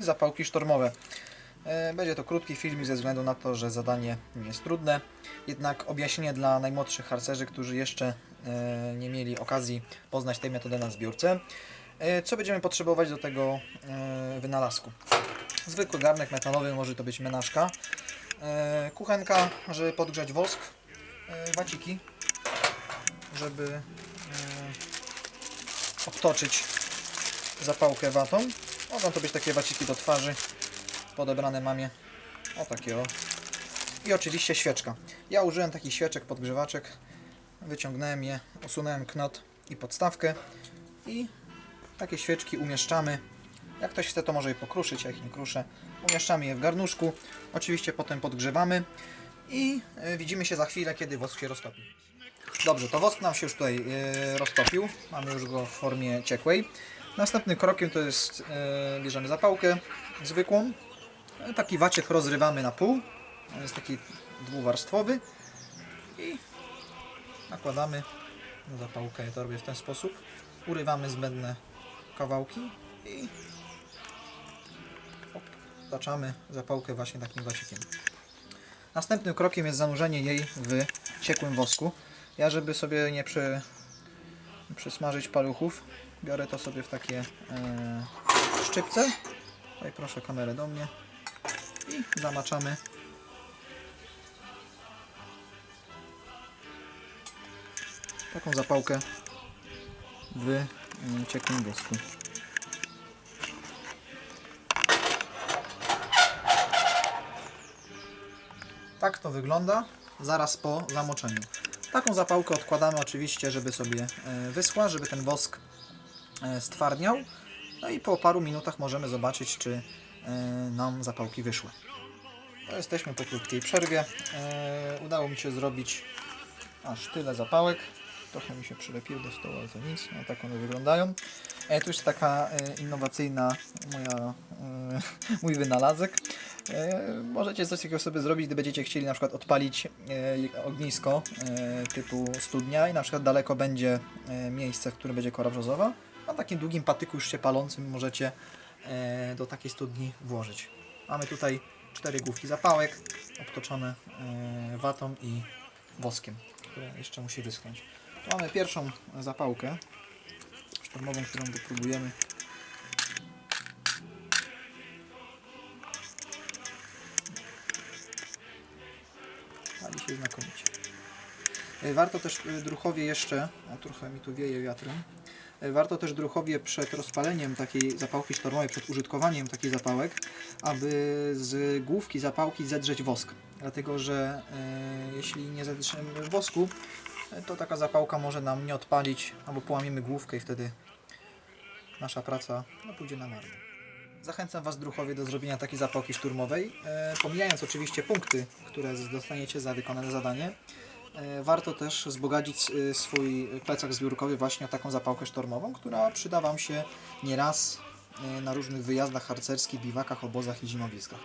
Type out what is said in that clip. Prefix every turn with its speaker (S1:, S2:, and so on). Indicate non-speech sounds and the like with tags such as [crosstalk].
S1: zapałki sztormowe. E, Będzie to krótki film ze względu na to, że zadanie nie jest trudne. Jednak objaśnienie dla najmłodszych harcerzy, którzy jeszcze e, nie mieli okazji poznać tej metody na zbiórce. E, Co będziemy potrzebować do tego wynalazku? Zwykły garnek metalowy, może to być menażka. Kuchenka, żeby podgrzać wosk. Waciki, żeby obtoczyć zapałkę watą. Mogą to być takie waciki do twarzy, podebrane mamie. O takie o. I oczywiście świeczka. Ja użyłem takich świeczek podgrzewaczek. Wyciągnąłem je, usunąłem knot i podstawkę. I takie świeczki umieszczamy. Jak ktoś chce, to może je pokruszyć, ja ich nie kruszę. Umieszczamy je w garnuszku. Oczywiście potem podgrzewamy. I y, widzimy się za chwilę, kiedy wosk się roztopi. Dobrze, to wosk nam się już tutaj y, roztopił. Mamy już go w formie ciekłej. Następnym krokiem to jest, y, bierzemy zapałkę zwykłą. E, Taki waciek rozrywamy na pół. On jest taki dwuwarstwowy. I nakładamy na zapałkę. Ja to robię w ten sposób. Urywamy zbędne kawałki i hop, zaczamy zapałkę właśnie takim wacikiem. Następnym krokiem jest zanurzenie jej w ciekłym wosku. Ja, żeby sobie nie przy, przysmażyć paluchów, biorę to sobie w takie e, szczypce. Tutaj proszę kamerę do mnie. I zamaczamy. Taką zapałkę w mm, ciekłym wosku. Tak to wygląda zaraz po zamoczeniu. Taką zapałkę odkładamy oczywiście, żeby sobie e, wyschła, żeby ten wosk stwardniał. No i po paru minutach możemy zobaczyć, czy e, nam zapałki wyszły. Jesteśmy po krótkiej przerwie. E, Udało mi się zrobić aż tyle zapałek. Trochę mi się przylepiło do stołu, ale to nic. No, tak one wyglądają. E, tu jest taka e, innowacyjna moja, e, [laughs] mój wynalazek. E, możecie coś takiego sobie zrobić, gdy będziecie chcieli na przykład odpalić e, ognisko e, typu studnia i na przykład daleko będzie e, miejsce, w którym będzie kora brzozowa. Na takim długim patyku już się palącym możecie e, do takiej studni włożyć. Mamy tutaj cztery główki zapałek obtoczone e, watą i woskiem, które jeszcze musi wyschnąć. Tu mamy pierwszą zapałkę sztormową, którą wypróbujemy. Pali się znakomicie. E, Warto też druchowie jeszcze, o trochę mi tu wieje wiatrem, warto też druchowie przed rozpaleniem takiej zapałki sztormowej, przed użytkowaniem takich zapałek, aby z główki zapałki zedrzeć wosk. Dlatego, że e, jeśli nie zedrzemy wosku, e, to taka zapałka może nam nie odpalić, albo połamiemy główkę i wtedy nasza praca no, pójdzie na marne. Zachęcam Was, druchowie, do zrobienia takiej zapałki szturmowej, e, pomijając oczywiście punkty, które dostaniecie za wykonane zadanie. E, Warto też wzbogacić e, swój plecak zbiórkowy właśnie o taką zapałkę sztormową, która przyda Wam się nieraz e, na różnych wyjazdach harcerskich, biwakach, obozach i zimowiskach.